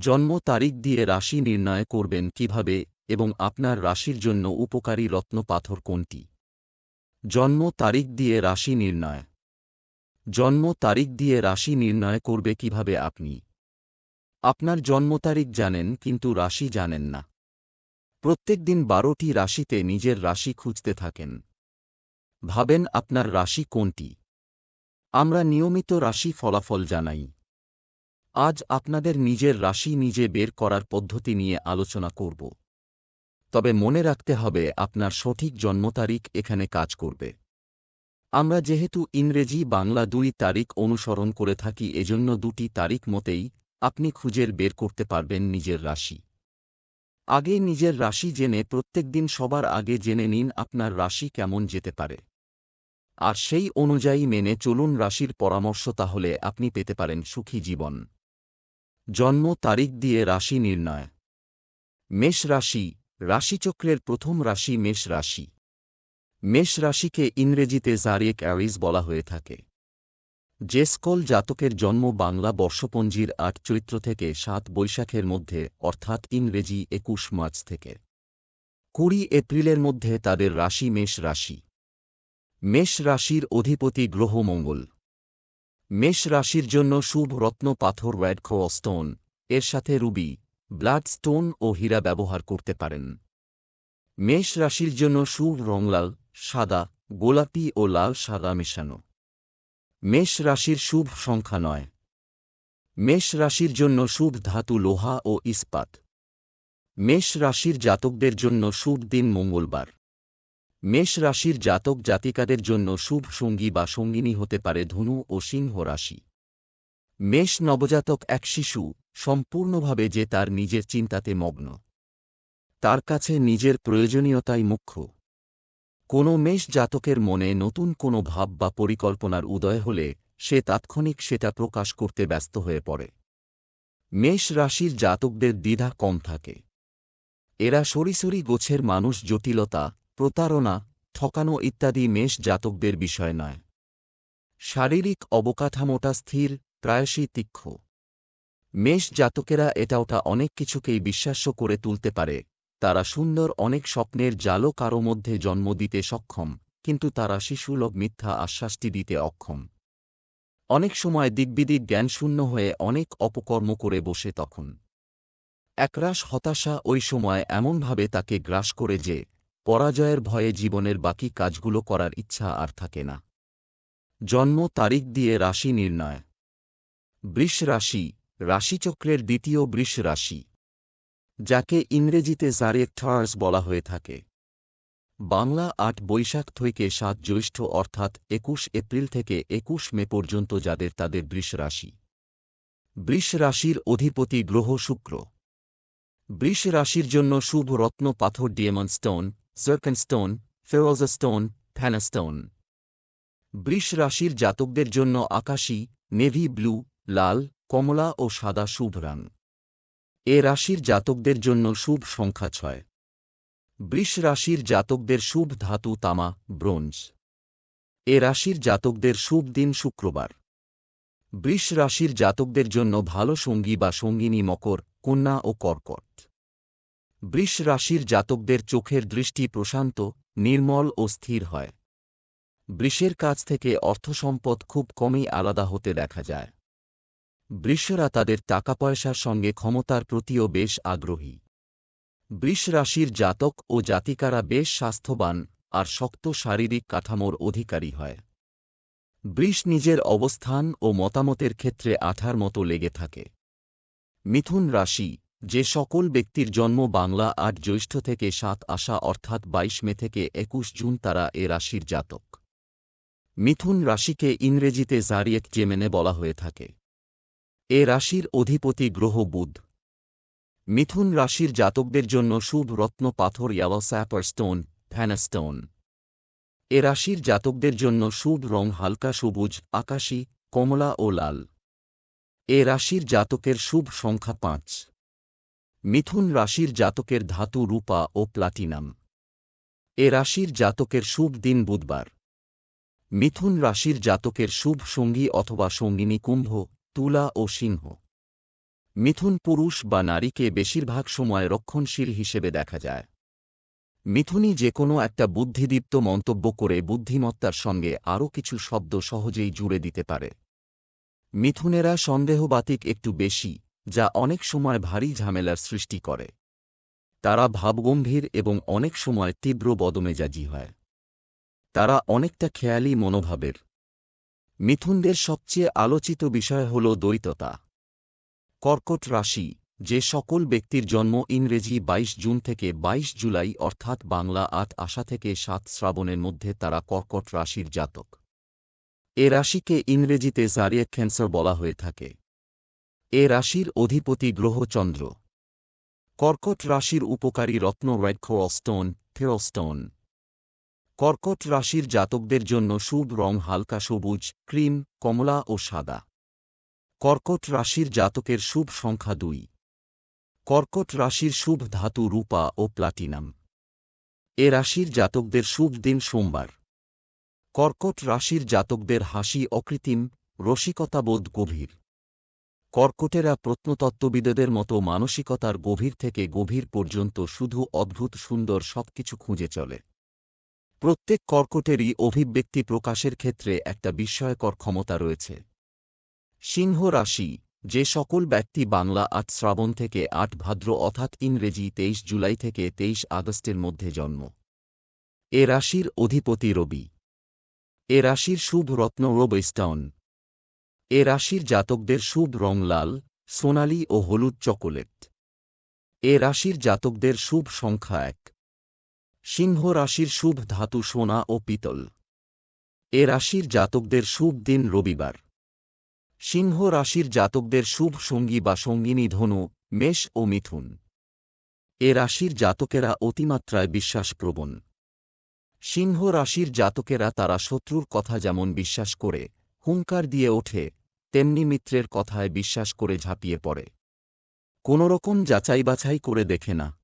জন্ম তারিখ দিয়ে রাশি নির্ণয় করবেন কীভাবে এবং আপনার রাশির জন্য উপকারী রত্ন পাথর কোনটি? জন্ম তারিখ দিয়ে রাশি নির্ণয়। জন্ম তারিখ দিয়ে রাশি নির্ণয় করবে কীভাবে আপনি? আপনার জন্ম তারিখ জানেন কিন্তু রাশি জানেন না। প্রত্যেক দিন বারোটি রাশিতে নিজের রাশি খুঁজতে থাকেন। ভাবেন আপনার রাশি কোনটি? আমরা নিয়মিত রাশি ফলাফল জানাই। আজ আপনাদের নিজের রাশি নিজে বের করার পদ্ধতি নিয়ে আলোচনা করব। তবে মনে রাখতে হবে, আপনার সঠিক জন্ম তারিখ এখানে কাজ করবে। আমরা যেহেতু ইংরেজি বাংলা দুই তারিখ অনুসরণ করে থাকি, এজন্য দুটি তারিখ মতেই আপনি খুঁজের বের করতে পারবেন নিজের রাশি। আগে নিজের রাশি জেনে প্রত্যেক দিন সবার আগে জেনে নিন আপনার রাশি কেমন যেতে পারে। আর সেই অনুযায়ী মেনে চলুন, রাশির পরামর্শ তাহলে আপনি পেতে পারেন সুখী জীবন। জন্ম তারিখ দিয়ে রাশি নির্ণয়। মেষ রাশি, রাশিচক্রের প্রথম রাশি মেষ রাশি। মেষ রাশিকে ইংরেজিতে জারিয়েক অ্যারিজ বলা হয়ে থাকে। যে স্কল জাতকের জন্ম বাংলা বর্ষপঞ্জির আট চৈত্র থেকে সাত বৈশাখের মধ্যে, অর্থাৎ ইংরেজি একুশ মার্চ থেকে। কুড়ি এপ্রিলের মধ্যে তাদের রাশি মেষ রাশি। মেষ রাশির অধিপতি গ্রহ মঙ্গল। মেষ রাশির জন্য শুভ রত্ন, পাথর রেড স্টোন এর সাথে রুবি ব্লাড স্টোন ও হীরা ব্যবহার করতে পারেন। মেষ রাশির জন্য শুভ রংলাল সাদা, গোলাপি ও লাল সাদা মেশানো। মেষ রাশির শুভ সংখ্যা নয়। মেষ রাশির জন্য শুভ ধাতু, লোহা ও ইস্পাত। মেষ রাশির জাতকদের জন্য শুভ দিন মঙ্গলবার। মেষ রাশির জাতক জাতিকাদের জন্য শুভ সঙ্গী বা সঙ্গিনী হতে পারে ধনু ও সিংহ রাশি। মেষ নবজাতক এক শিশু, সম্পূর্ণভাবে যে তার নিজের চিন্তাতে মগ্ন। তার কাছে নিজের প্রয়োজনীয়তাই মুখ্য। কোনো মেষ জাতকের মনে নতুন কোনো ভাব বা পরিকল্পনার উদয় হলে সে তাৎক্ষণিক সেটা প্রকাশ করতে ব্যস্ত হয়ে পড়ে। মেষ রাশির জাতকদের দ্বিধা কম থাকে। এরা সরিসরি গোছের মানুষ জটিলতা প্রতারণা, ঠকানো ইত্যাদি মেষ জাতকদের বিষয় নয়। শারীরিক অবকাঠামোটা স্থির, প্রায়শই তীক্ষ্ণ। মেষ জাতকেরা এটা ওটা অনেক কিছুকেই বিশ্বাস্য করে তুলতে পারে। তারা সুন্দর অনেক স্বপ্নের জালো কারও মধ্যে জন্ম দিতে সক্ষম, কিন্তু তারা শিশুলভ মিথ্যা আশ্বাসটি দিতে অক্ষম। অনেক সময় দিগ্বিদিক জ্ঞানশূন্য হয়ে অনেক অপকর্ম করে বসে তখন। একরাশ হতাশা ওই সময় এমনভাবে তাকে গ্রাস করে যে পরাজয়ের ভয়ে জীবনের বাকি কাজগুলো করার ইচ্ছা আর থাকে না। জন্ম তারিখ দিয়ে রাশি নির্ণয়। বৃষ রাশি, রাশিচক্রের দ্বিতীয় বৃষ রাশি, যাকে ইংরেজিতে জারেক্টার্স বলা হয়ে থাকে। বাংলা আট বৈশাখ থেকে সাত জ্যৈষ্ঠ অর্থাৎ একুশ এপ্রিল থেকে একুশ মে পর্যন্ত যাদের তাদের বৃষ রাশি। বৃষ রাশির অধিপতি গ্রহ শুক্র। বৃষ রাশির জন্য শুভ রত্ন পাথর ডিয়েমন স্টোন সার্কন স্টোন ফেরোজা স্টোন ফ্যানাস্টোন বৃষ রাশির জাতকদের জন্য আকাশী, নেভি ব্লু, লাল, কমলা ও সাদা শুভ রং। এ রাশির জাতকদের জন্য শুভ সংখ্যা ছয়। বৃষ রাশির জাতকদের শুভ ধাতু তামা, ব্রোঞ্জ। এ রাশির জাতকদের শুভ দিন শুক্রবার। বৃষ রাশির জাতকদের জন্য ভালো সঙ্গী বা সঙ্গিনী মকর, কন্যা ও কর্কট। বৃষ রাশির জাতকদের চোখের দৃষ্টি প্রশান্ত, নির্মল ও স্থির হয়। বৃষের কাছ থেকে অর্থসম্পদ খুব কমই আলাদা হতে দেখা যায়। বৃষরা তাদের টাকা পয়সার সঙ্গে ক্ষমতার প্রতিও বেশ আগ্রহী। বৃষ রাশির জাতক ও জাতিকারা বেশ স্বাস্থ্যবান আর শক্ত শারীরিক কাঠামোর অধিকারী হয়। বৃষ নিজের অবস্থান ও মতামতের ক্ষেত্রে আঠার মতো লেগে থাকে। মিথুন রাশি যে সকল ব্যক্তির জন্ম বাংলা আট জ্যৈষ্ঠ থেকে সাত আসা অর্থাৎ বাইশ মে থেকে একুশ জুন তারা এ রাশির জাতক। মিথুন রাশিকে ইংরেজিতে জারিয়েক জেমেনে বলা হয়ে থাকে। এ রাশির অধিপতি গ্রহ বুধ। মিথুন রাশির জাতকদের জন্য শুভ রত্ন পাথর ইয়ালো স্যাপার স্টোন স্টোন এ রাশির জাতকদের জন্য শুভ রং হালকা সবুজ, আকাশী, কমলা ও লাল। এ রাশির জাতকের শুভ সংখ্যা পাঁচ। মিথুন রাশির জাতকের ধাতু রূপা ও প্লাটিনাম। এ রাশির জাতকের শুভ দিন বুধবার। মিথুন রাশির জাতকের শুভ সঙ্গী অথবা সঙ্গিনী কুম্ভ, তুলা ও সিংহ। মিথুন পুরুষ বা নারীকে বেশিরভাগ সময় রক্ষণশীল হিসেবে দেখা যায়। মিথুনই যে কোনো একটা বুদ্ধিদীপ্ত মন্তব্য করে বুদ্ধিমত্তার সঙ্গে আরও কিছু শব্দ সহজেই জুড়ে দিতে পারে। মিথুনেরা সন্দেহবাতিক একটু বেশি যা অনেক সময় ভারী ঝামেলার সৃষ্টি করে। তারা ভাবগম্ভীর এবং অনেক সময় তীব্র বদমেজাজি হয়। তারা অনেকটা খেয়ালি মনোভাবের। মিথুনদের সবচেয়ে আলোচিত বিষয় হল দ্বৈততা। কর্কট রাশি, যে সকল ব্যক্তির জন্ম ইংরেজি ২২ জুন থেকে ২২ জুলাই অর্থাৎ বাংলা আট আশা থেকে সাত শ্রাবণের মধ্যে তারা কর্কট রাশির জাতক। এ রাশিকে ইংরেজিতে জারিয়েক ক্যান্সার বলা হয়ে থাকে। এ রাশির অধিপতি গ্রহ চন্দ্র কর্কট রাশির উপকারী রত্ন রেড স্টোন থেরোস্টোন। কর্কট রাশির জাতকদের জন্য শুভ রং হালকা সবুজ, ক্রিম, কমলা ও সাদা। কর্কট রাশির জাতকের শুভ সংখ্যা দুই। কর্কট রাশির শুভ ধাতু রূপা ও প্লাটিনাম। এ রাশির জাতকদের শুভ দিন সোমবার। কর্কট রাশির জাতকদের হাসি অকৃত্রিম, রসিকতাবোধ গভীর। কর্কটেরা প্রত্নতত্ত্ববিদদের মতো মানসিকতার গভীর থেকে গভীর পর্যন্ত শুধু অদ্ভুত, সুন্দর সবকিছু খুঁজে চলে। প্রত্যেক কর্কটেরই অভিব্যক্তি প্রকাশের ক্ষেত্রে একটা বিস্ময়কর ক্ষমতা রয়েছে। সিংহ রাশি, যে সকল ব্যক্তি বাংলা আট শ্রাবণ থেকে আট ভাদ্র অর্থাৎ ইংরেজি তেইশ জুলাই থেকে তেইশ আগস্টের মধ্যে জন্ম। এ রাশির অধিপতি রবি। এ রাশির শুভ রত্ন রোবস্টাউন এ রাশির জাতকদের শুভ রং লাল, সোনালি ও হলুদ চকোলেট। এ রাশির জাতকদের শুভ সংখ্যা এক। সিংহ রাশির শুভ ধাতু সোনা ও পিতল। এ রাশির জাতকদের শুভ দিন রবিবার। সিংহ রাশির জাতকদের শুভ সঙ্গী বা সঙ্গিনী ধনু, মেষ ও মিথুন। এ রাশির জাতকেরা অতিমাত্রায় বিশ্বাসপ্রবণ। সিংহ রাশির জাতকেরা তারা শত্রুর কথা যেমন বিশ্বাস করে, হুঙ্কার দিয়ে ওঠে তেমনি মিত্রের কথায় বিশ্বাস করে ঝাঁপিয়ে পড়ে। কোনোরকম যাচাই বাছাই করে দেখে না।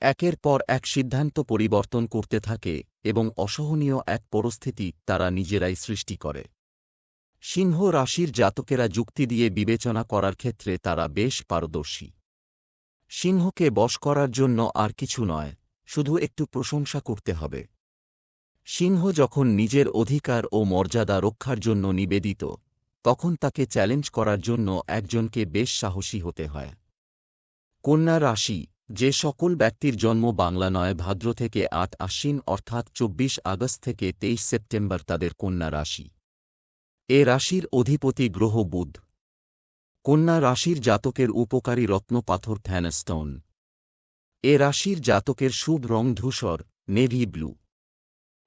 একের পর এক সিদ্ধান্ত পরিবর্তন করতে থাকে এবং অসহনীয় এক পরিস্থিতি তারা নিজেরাই সৃষ্টি করে। সিংহ রাশির জাতকেরা যুক্তি দিয়ে বিবেচনা করার ক্ষেত্রে তারা বেশ পারদর্শী। সিংহকে বশ করার জন্য আর কিছু নয়, শুধু একটু প্রশংসা করতে হবে। সিংহ যখন নিজের অধিকার ও মর্যাদা রক্ষার জন্য নিবেদিত তখন তাকে চ্যালেঞ্জ করার জন্য একজনকে বেশ সাহসী হতে হয়। কন্যা রাশি, যে সকল ব্যক্তির জন্ম বাংলা নয়, ভাদ্র থেকে আট আশ্বিন অর্থাৎ চব্বিশ আগস্ট থেকে তেইশ সেপ্টেম্বর তাদের কন্যা রাশি। এ রাশির অধিপতি গ্রহ বুধ। কন্যা রাশির জাতকের উপকারী রত্ন পাথর থ্যানস্টোন এ রাশির জাতকের শুভ রং ধূসর, নেভি ব্লু।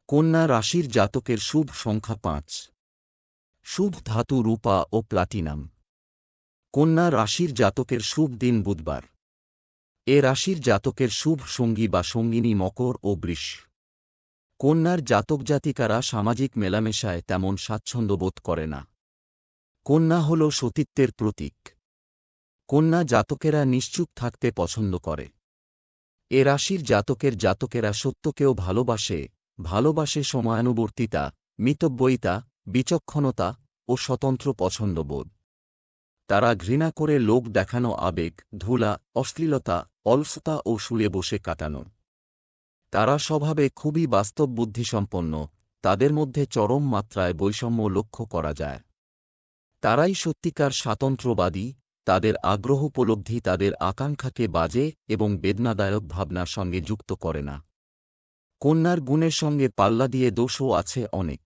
কন্যা রাশির জাতকের শুভ সংখ্যা পাঁচ। শুভ ধাতু রূপা ও প্লাটিনাম। কন্যা রাশির জাতকের শুভ দিন বুধবার। এ রাশির জাতকের শুভ সঙ্গী বা সঙ্গিনী মকর ও বৃষ। কন্যার জাতক জাতিকারা সামাজিক মেলামেশায় তেমন স্বাচ্ছন্দ্য বোধ করে না। কন্যা হল সতীত্বের প্রতীক। কন্যা জাতকেরা নিশ্চুপ থাকতে পছন্দ করে। এ রাশির জাতকের জাতকেরা সত্যকেও ভালোবাসে ভালোবাসে সময়ানুবর্তিতা মিতব্যয়িতা বিচক্ষণতা ও স্বতন্ত্র পছন্দবোধ। তারা ঘৃণা করে লোক দেখানো আবেগ, ধুলা, অশ্লীলতা, অলসতা ও শুয়ে বসে কাটানো। তারা স্বভাবে খুবই বাস্তব বুদ্ধিসম্পন্ন তাদের মধ্যে চরম মাত্রায় বৈষম্য লক্ষ্য করা যায়। তারাই সত্যিকার স্বাতন্ত্র্যবাদী তাদের আগ্রহ উপলব্ধি তাদের আকাঙ্ক্ষাকে বাজে এবং বেদনাদায়ক ভাবনার সঙ্গে যুক্ত করে না। কন্যার গুণের সঙ্গে পাল্লা দিয়ে দোষও আছে অনেক।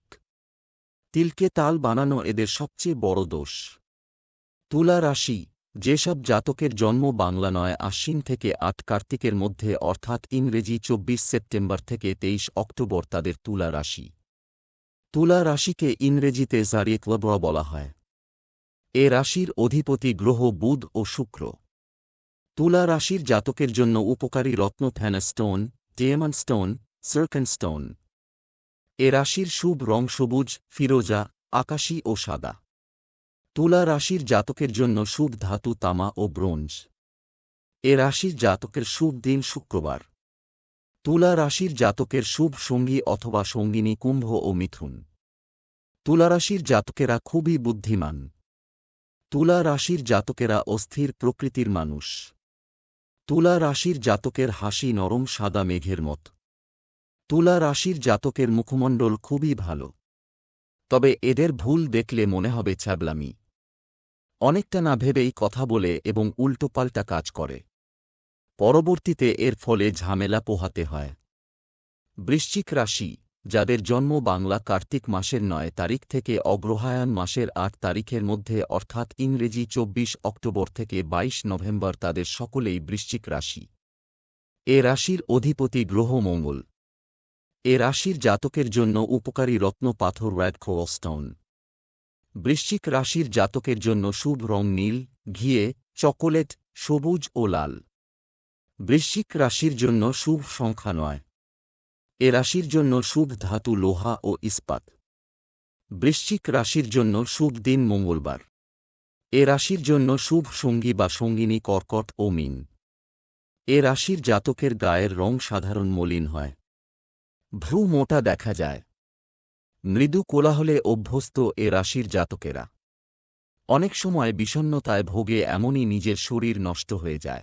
তিলকে তাল বানানো এদের সবচেয়ে বড় দোষ। তুলা রাশি, যেসব জাতকের জন্ম বাংলা নয়, আশ্বিন থেকে আট কার্তিকের মধ্যে, অর্থাৎ ইংরেজি চব্বিশ সেপ্টেম্বর থেকে তেইশ অক্টোবর তাদের তুলা রাশি। তুলা রাশিকে ইংরেজিতে জারিয়েক্লব বলা হয়। এ রাশির অধিপতি গ্রহ বুধ ও শুক্র। তুলা রাশির জাতকের জন্য উপকারী রত্ন থ্যানাস্টোন ডিয়েমন স্টোন, সার্কেন স্টোন। এ রাশির শুভ রং সবুজ, ফিরোজা, আকাশী ও সাদা। তুলা রাশির জাতকের জন্য শুভ ধাতু তামা ও ব্রোঞ্জ। এ রাশির জাতকের শুভ দিন শুক্রবার। তুলা রাশির জাতকের শুভ সঙ্গী অথবা সঙ্গিনী কুম্ভ ও মিথুন। তুলা রাশির জাতকেরা খুবই বুদ্ধিমান। তুলা রাশির জাতকেরা অস্থির প্রকৃতির মানুষ। তুলা রাশির জাতকের হাসি নরম সাদা মেঘের মত। তুলা রাশির জাতকের মুখমণ্ডল খুবই ভালো। তবে এদের ভুল দেখলে মনে হবে ছ্যাবলামি। অনেকটা না ভেবেই কথা বলে এবং উল্টোপাল্টা কাজ করে। পরবর্তীতে এর ফলে ঝামেলা পোহাতে হয়। বৃশ্চিক রাশি, যাদের জন্ম বাংলা কার্তিক মাসের নয় তারিখ থেকে অগ্রহায়ণ মাসের আট তারিখের মধ্যে অর্থাৎ ইংরেজি চব্বিশ অক্টোবর থেকে ২২ নভেম্বর তাদের সকলেই বৃশ্চিক রাশি। এ রাশির অধিপতি গ্রহ মঙ্গল। এ রাশির জাতকের জন্য উপকারী রত্ন পাথর র্যাড খোস্টাউন বৃশ্চিক রাশির জাতকের জন্য শুভ রং নীল, ঘিয়ে, চকোলেট, সবুজ ও লাল। বৃশ্চিক রাশির জন্য শুভ সংখ্যা নয়। এ রাশির জন্য শুভ ধাতু, লোহা ও ইস্পাত। বৃশ্চিক রাশির জন্য শুভ দিন, মঙ্গলবার। এ রাশির জন্য শুভ সঙ্গী বা সঙ্গিনী, কর্কট ও মিন। এ রাশির জাতকের গায়ের রং সাধারণ, মলিন হয়। ভ্রু মোটা দেখা যায়। মৃদু কোলাহলে অভ্যস্ত এ রাশির জাতকেরা। অনেক সময় বিষণ্নতায় ভোগে এমনই নিজের শরীর নষ্ট হয়ে যায়।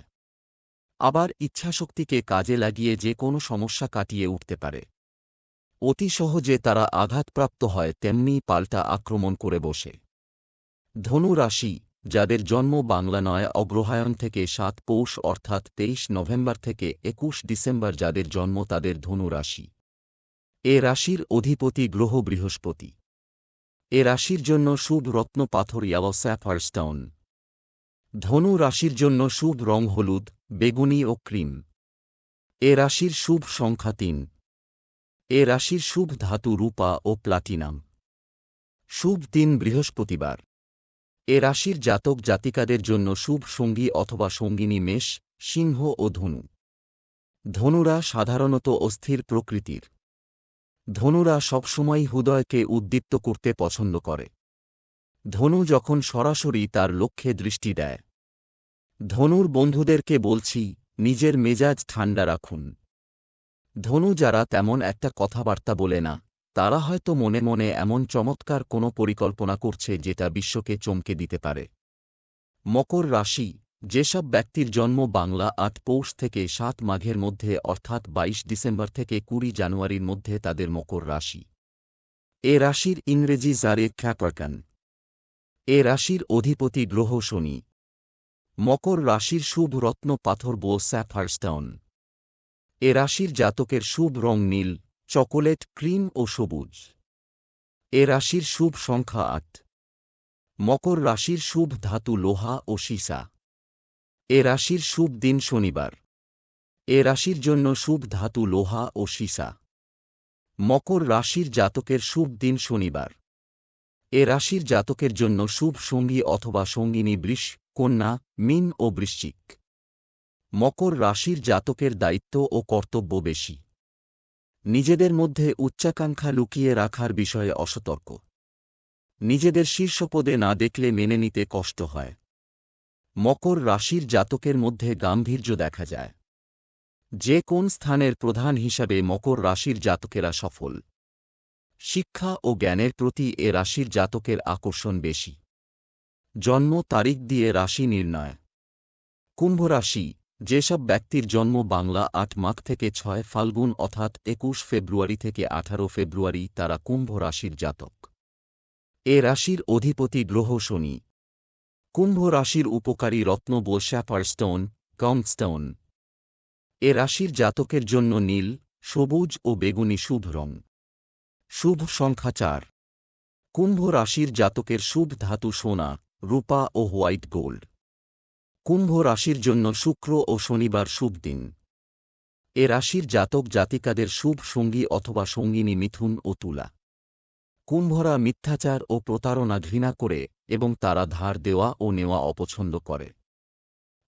আবার ইচ্ছাশক্তিকে কাজে লাগিয়ে যে কোনো সমস্যা কাটিয়ে উঠতে পারে। অতি সহজে তারা আঘাতপ্রাপ্ত হয় তেমনি পাল্টা আক্রমণ করে বসে। ধনু রাশি, যাদের জন্ম বাংলা নয়, অগ্রহায়ণ থেকে সাত পৌষ অর্থাৎ তেইশ নভেম্বর থেকে একুশ ডিসেম্বর যাদের জন্ম তাদের ধনু রাশি। এ রাশির অধিপতি গ্রহ বৃহস্পতি। এ রাশির জন্য শুভ রত্ন পাথর ইয়াওস্যাফারস্টাউন ধনু রাশির জন্য শুভ রং হলুদ, বেগুনি ও ক্রিম। এ রাশির শুভ সংখ্যা তিন। এ রাশির শুভ ধাতু রূপা ও প্লাটিনাম। শুভ দিন বৃহস্পতিবার। এ রাশির জাতক জাতিকাদের জন্য শুভ সঙ্গী অথবা সঙ্গিনী মেষ, সিংহ ও ধনু। ধনুরা সাধারণত অস্থির প্রকৃতির। ধনুরা সবসময় হৃদয়কে উদ্দীপ্ত করতে পছন্দ করে। ধনু যখন সরাসরি তার লক্ষ্যে দৃষ্টি দেয়। ধনুর বন্ধুদেরকে বলছি, নিজের মেজাজ ঠান্ডা রাখুন। ধনু যারা তেমন একটা কথাবার্তা বলে না, তারা হয়তো মনে মনে এমন চমৎকার কোনো পরিকল্পনা করছে যেটা বিশ্বকে চমকে দিতে পারে। মকর রাশি যেসব ব্যক্তির জন্ম বাংলা আট পৌষ থেকে সাত মাঘের মধ্যে অর্থাৎ ২২ ডিসেম্বর থেকে কুড়ি জানুয়ারির মধ্যে তাদের মকর রাশি। এ রাশির ইংরেজি জারে খ্যাপারকান এ রাশির অধিপতি গ্রহ শনি। মকর রাশির শুভ রত্ন পাথর বো স্যাফারস্টাউন এ রাশির জাতকের শুভ রং নীল, চকোলেট, ক্রিম ও সবুজ। এ রাশির শুভ সংখ্যা আট। মকর রাশির শুভ ধাতু লোহা ও সীসা। এ রাশির শুভ দিন শনিবার। এ রাশির জন্য শুভ ধাতু লোহা ও সীসা। মকর রাশির জাতকের শুভ দিন শনিবার। এ রাশির জাতকের জন্য শুভ সঙ্গী অথবা সঙ্গিনী বৃষ, কন্যা, মিন ও বৃশ্চিক। মকর রাশির জাতকের দায়িত্ব ও কর্তব্য বেশি। নিজেদের মধ্যে উচ্চাকাঙ্ক্ষা লুকিয়ে রাখার বিষয়ে অসতর্ক। নিজেদের শীর্ষপদে না দেখলে মেনে নিতে কষ্ট হয়। মকর রাশির জাতকের মধ্যে গাম্ভীর্য দেখা যায়। যে কোন স্থানের প্রধান হিসাবে মকর রাশির জাতকেরা সফল। শিক্ষা ও জ্ঞানের প্রতি এ রাশির জাতকের আকর্ষণ বেশি। জন্ম তারিখ দিয়ে রাশি নির্ণয়। কুম্ভ রাশি, যেসব ব্যক্তির জন্ম বাংলা আট মাঘ থেকে ছয় ফাল্গুন অর্থাৎ একুশ ফেব্রুয়ারি থেকে আঠারো ফেব্রুয়ারি তারা কুম্ভ রাশির জাতক। এ রাশির অধিপতি গ্রহ শনি। কুম্ভ রাশির উপকারী রত্ন বোলশ্যাপার স্টোন কংস্টোন এ রাশির জাতকের জন্য নীল, সবুজ ও বেগুনি শুভ রং। শুভ সংখ্যা চার। কুম্ভ রাশির জাতকের শুভ ধাতু সোনা, রূপা ও হোয়াইট গোল্ড। কুম্ভ রাশির জন্য শুক্র ও শনিবার শুভ দিন। এ রাশির জাতক জাতিকাদের শুভ সঙ্গী অথবা সঙ্গিনী মিথুন ও তুলা। কুম্ভরা মিথ্যাচার ও প্রতারণা ঘৃণা করে এবং তারা ধার দেওয়া ও নেওয়া অপছন্দ করে।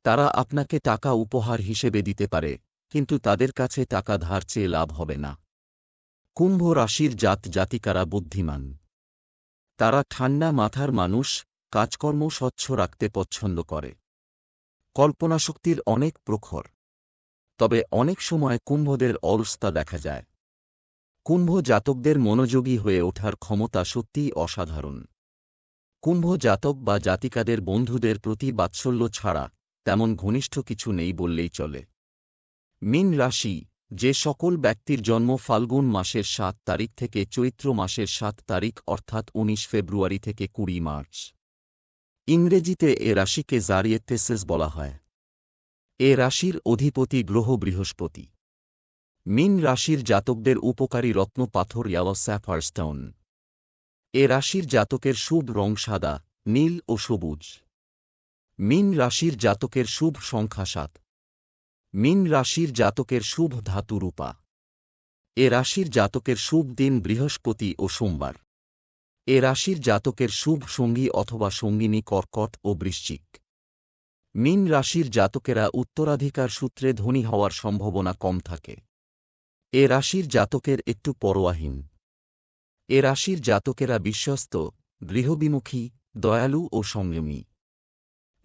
তারা আপনাকে টাকা উপহার হিসেবে দিতে পারে, কিন্তু তাদের কাছে টাকা ধার চেয়ে লাভ হবে না। কুম্ভ রাশির জাত জাতিকারা বুদ্ধিমান। তারা ঠান্ডা মাথার মানুষ, কাজকর্ম স্বচ্ছ রাখতে পছন্দ করে। কল্পনাশক্তির অনেক প্রখর। তবে অনেক সময় কুম্ভদের অলস্তা দেখা যায়। কুম্ভ জাতকদের মনোযোগী হয়ে ওঠার ক্ষমতা সত্যিই অসাধারণ। কুম্ভ জাতক বা জাতিকাদের বন্ধুদের প্রতি বাৎসল্য ছাড়া তেমন ঘনিষ্ঠ কিছু নেই বললেই চলে। মিন রাশি, যে সকল ব্যক্তির জন্ম ফাল্গুন মাসের সাত তারিখ থেকে চৈত্র মাসের সাত তারিখ অর্থাৎ উনিশ ফেব্রুয়ারি থেকে কুড়ি মার্চ। ইংরেজিতে এ রাশিকে জারিয়েতেসেস বলা হয়। এ রাশির অধিপতি গ্রহ বৃহস্পতি। মিন রাশির জাতকদের উপকারী রত্ন পাথর ইয়াওয়া স্যাফার স্টোন। এ রাশির জাতকের শুভ রং সাদা, নীল ও সবুজ। মিন রাশির জাতকের শুভ সংখ্যা সাত। মিন রাশির জাতকের শুভ ধাতু রূপা। এ রাশির জাতকের শুভ দিন বৃহস্পতি ও সোমবার। এ রাশির জাতকের শুভ সঙ্গী অথবা সঙ্গিনী কর্কট ও বৃশ্চিক। মিন রাশির জাতকেরা উত্তরাধিকার সূত্রে ধনী হওয়ার সম্ভাবনা কম থাকে। এ রাশির জাতকের একটু পরোয়াহীন। এ রাশির জাতকেরা বিশ্বস্ত, গৃহবিমুখী, দয়ালু ও সংযমী।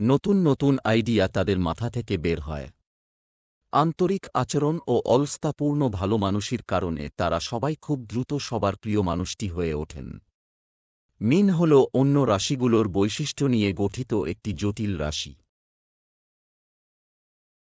নতুন নতুন আইডিয়া তাদের মাথা থেকে বের হয়। আন্তরিক আচরণ ও অলস্তাপূর্ণ ভালো মানুষের কারণে তারা সবাই খুব দ্রুত সবার প্রিয় মানুষটি হয়ে ওঠেন। মিন হল অন্য রাশিগুলোর বৈশিষ্ট্য নিয়ে গঠিত একটি জটিল রাশি।